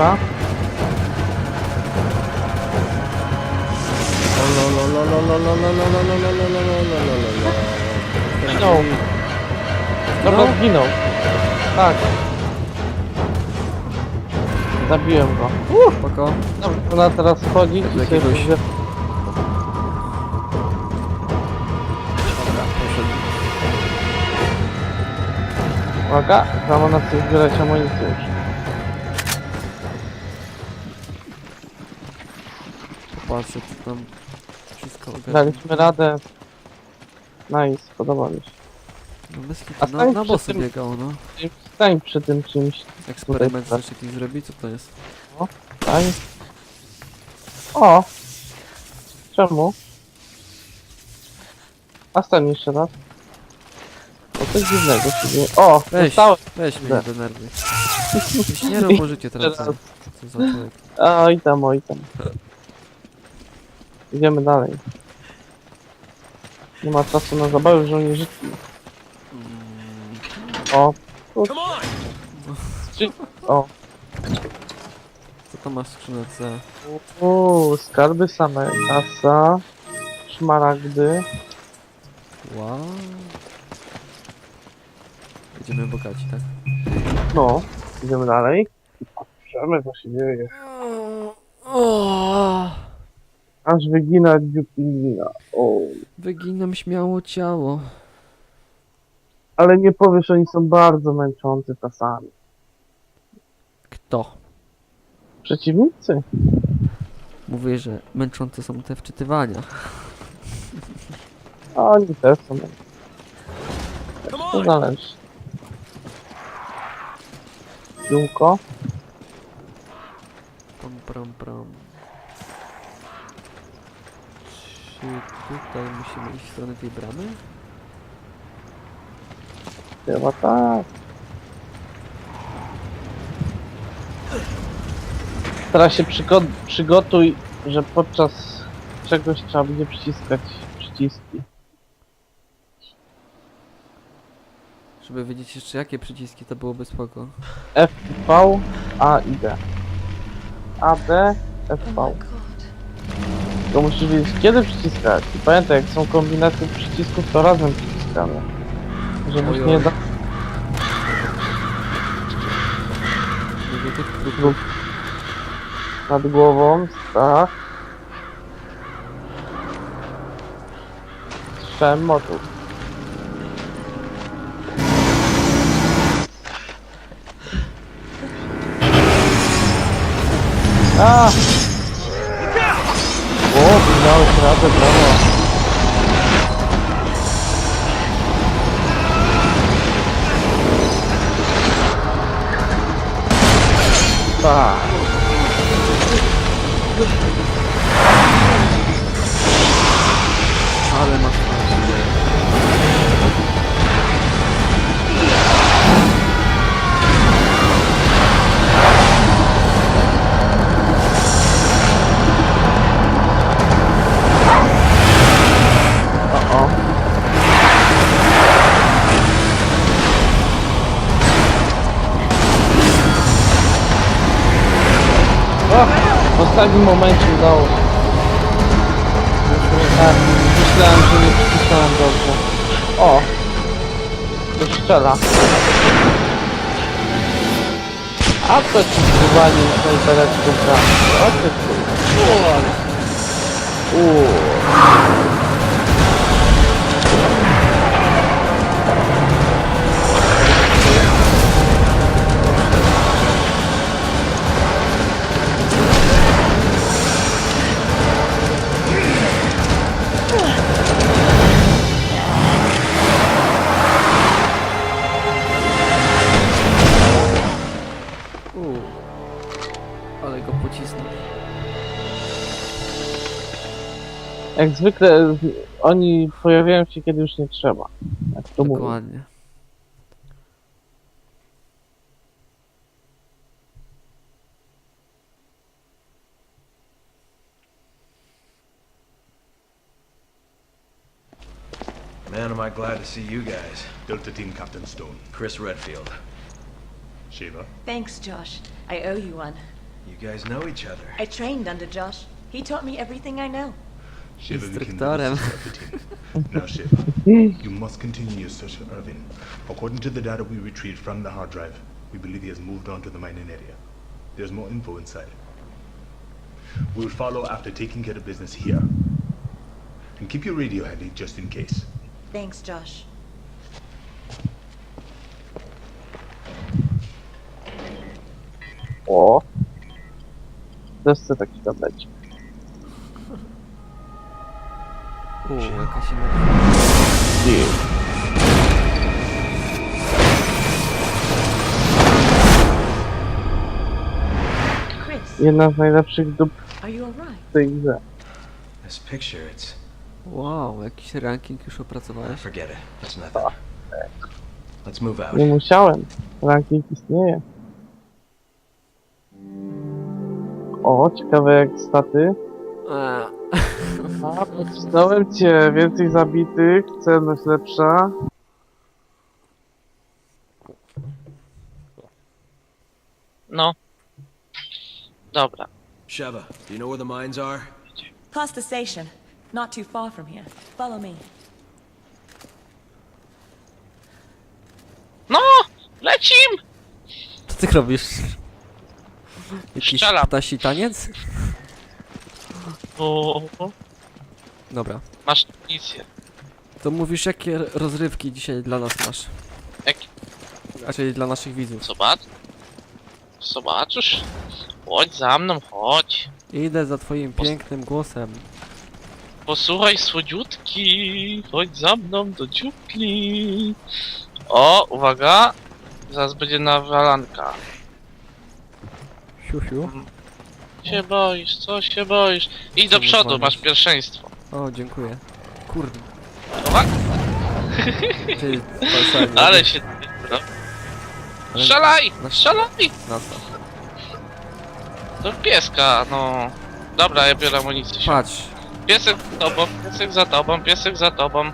prawa. Zginął. No bo. Tak. Zabiłem go. Uff, spoko. Dobrze, ona teraz wchodzi i się jakiegoś- że- Dobra, poszedł. Uwaga, tam ona chce zbierać amunicję. Popatrzę, co tam wszystko ogarnia. Daliśmy radę. Nice, podoba mi się. No bez kitu, A na, stań na przy bossy tym- biegał, no. Stań przy tym czymś. Eksperyment Tutaj- też jakiś zrobi, co to jest? Stań. O! Czemu? A stań jeszcze raz. O, coś dziwnego się dzieje. O! Weź, weź mnie nie denerwuj. Nie rób teraz. Teraz. Co za człowiek. Oj tam, oj tam. Idziemy dalej. Nie ma czasu na zabawy żołnierzyki. O! Kur- Skrzy- O! Co to masz w skrzynce? Uuu, skarby same. Kasa. Szmaragdy. Wow. Będziemy bogaci, tak? No, idziemy dalej. Patrzymy co się dzieje. O, Aż wygina dziupina. O. wyginam śmiało ciało. Ale nie powiesz, oni są bardzo męczący czasami. Kto? Przeciwnicy? Mówię, że męczące są te wczytywania. A oni też są męczący. To zależy. Jumko. Tutaj musimy iść w stronę tej bramy? Chyba tak. Teraz się przygo- przygotuj, że podczas czegoś trzeba będzie przyciskać przyciski. Żeby wiedzieć jeszcze jakie przyciski to byłoby spoko. F, V, A i D. A, D, F, Oh V. Tylko musisz wiedzieć kiedy przyciskać. I pamiętaj, jak są kombinacje przycisków, to razem przyciskamy. Żebyś Oj, nie da... Nad głową, tak. Strzem motyw. A! O, dałeś radę, brawo. Ostatnim momencie udało się. Tak, myślałem, że nie przycisnąłem dobrze. O! To strzela. A to ci wywalił snajpereczką prawdę. O ty kurwa. Jak zwykle oni pojawiają się kiedy już nie trzeba. Jak to mówię. Dokładnie. Man, am I glad to see you guys. Delta Team Captain Stone. Chris Redfield. Shiva. Thanks, Josh. I owe you one. You guys know each other. I trained under Josh. He taught me everything I know. Shiva became the Instruktorem. leader of the team. Now, Shiva, you must continue your search for Irvin. According to the data we retrieved from the hard drive, we believe he has moved on to the mining area. There's more info inside. We will follow after taking care of business here. And keep your radio handy just in case. Thanks, Josh. O! Też chcę taki tablecik. U, jakaś inna. Chris, Jedna z najlepszych dup are you alright? w tej grze. This picture, it's... Wow, jakiś ranking już opracowałeś? Forget it. It's nothing. Let's move out. Nie musiałem. Ranking istnieje. O, ciekawe jak staty. Eee, A, cię. Więcej zabitych, celność lepsza. No. Dobra. Sheva, do you know where the mines are? Past the station. Not too far from here. Follow me. No! Lecim! Co ty robisz? Jakiś Strzelam. ptasi taniec? O, Dobra. masz misję. To mówisz, jakie rozrywki dzisiaj dla nas masz? Jak Raczej dla naszych widzów. zobacz. Zobaczysz? Chodź za mną, chodź. Idę za twoim pięknym głosem. Posłuchaj słodziutki. Chodź za mną do dziupli. O, uwaga. Zaraz będzie nawalanka. Siu, siu. Się boisz, co się boisz? Idź do przodu, masz pierwszeństwo. O, dziękuję. Kurde. Uwaga, Ty, ale się... No. Strzelaj! Na- Strzelaj! Na co? To pieska, no. Dobra, ja biorę amunicję. Patrz. Piesek za tobą, piesek za tobą, piesek za tobą.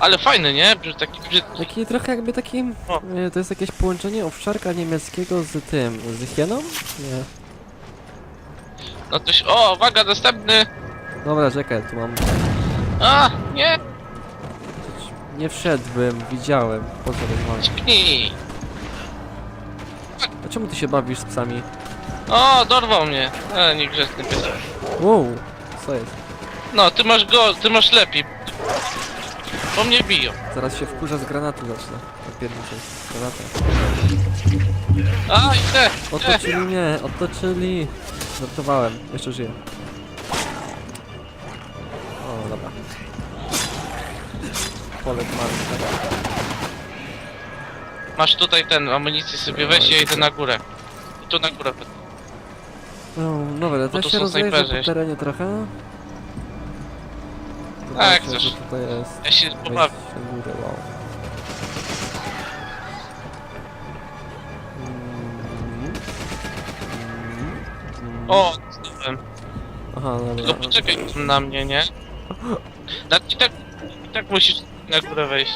Ale fajny, nie? Taki brzydki. Taki trochę jakby taki... O. e, To jest jakieś połączenie owczarka niemieckiego z tym, z hieną? Nie. No się... O, uwaga, następny! Dobra, czekaj, tu mam... A, nie! Nie wszedłbym, widziałem. Po co rozmawiać? A czemu ty się bawisz z psami? O, dorwał mnie! E, niegrzeczny piesek. Wow, co jest? No, ty masz go, ty masz lepiej. Po mnie biją. Zaraz się wkurza z granatu zacznę. Napierniczę z granatem. A, idę! Otoczyli mnie, otoczyli. Żartowałem, jeszcze żyję. O, dobra. Polek tak. Masz tutaj ten, amunicję sobie weź, ja idę na górę. I tu na górę. No, dobra, Bo to tu się są rozejrzę snajperzy po jeszcze. terenie trochę. Tak, Zobaczę, chcesz. co tutaj jest. Ja się pobawię. Górę, wow. O, zdałem. Aha, dobra. Tylko poczekaj na mnie, nie? Na, i, tak, I tak musisz na górę wejść.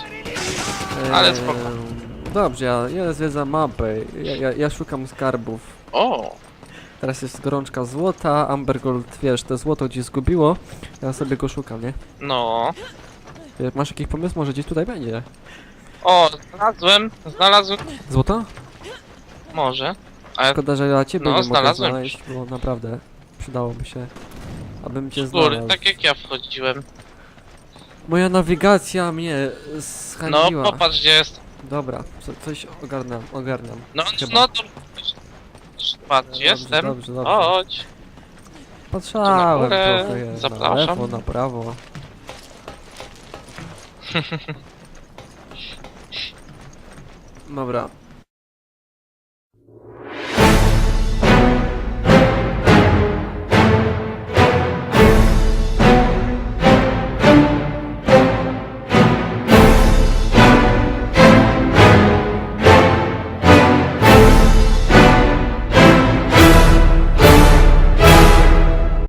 ale spoko. Ehm, Dobrze, ja, ja zwiedzam mapę. Ja, ja, ja szukam skarbów. O, Teraz jest gorączka złota, Ambergold, wiesz, to złoto gdzieś zgubiło. Ja sobie go szukam, nie? no. Wie- Masz jakiś pomysł? Może gdzieś tutaj będzie. O, znalazłem, znalazłem. Złoto? Może. Ale Szkoda, że ja ciebie No, nie mogę znalazłem. znaleźć, bo naprawdę przydałoby się, abym cię z góry, znalazł. tak jak ja wchodziłem. Moja nawigacja mnie No, popatrz gdzie jest. Dobra, co, coś ogarnam, ogarniam. No, Chyba. no to... Patrz, Dobrze, jestem. dobrze, dobrze. Chodź. Patrzałem górę, trochę na zapraszam. lewo, na prawo. Dobra,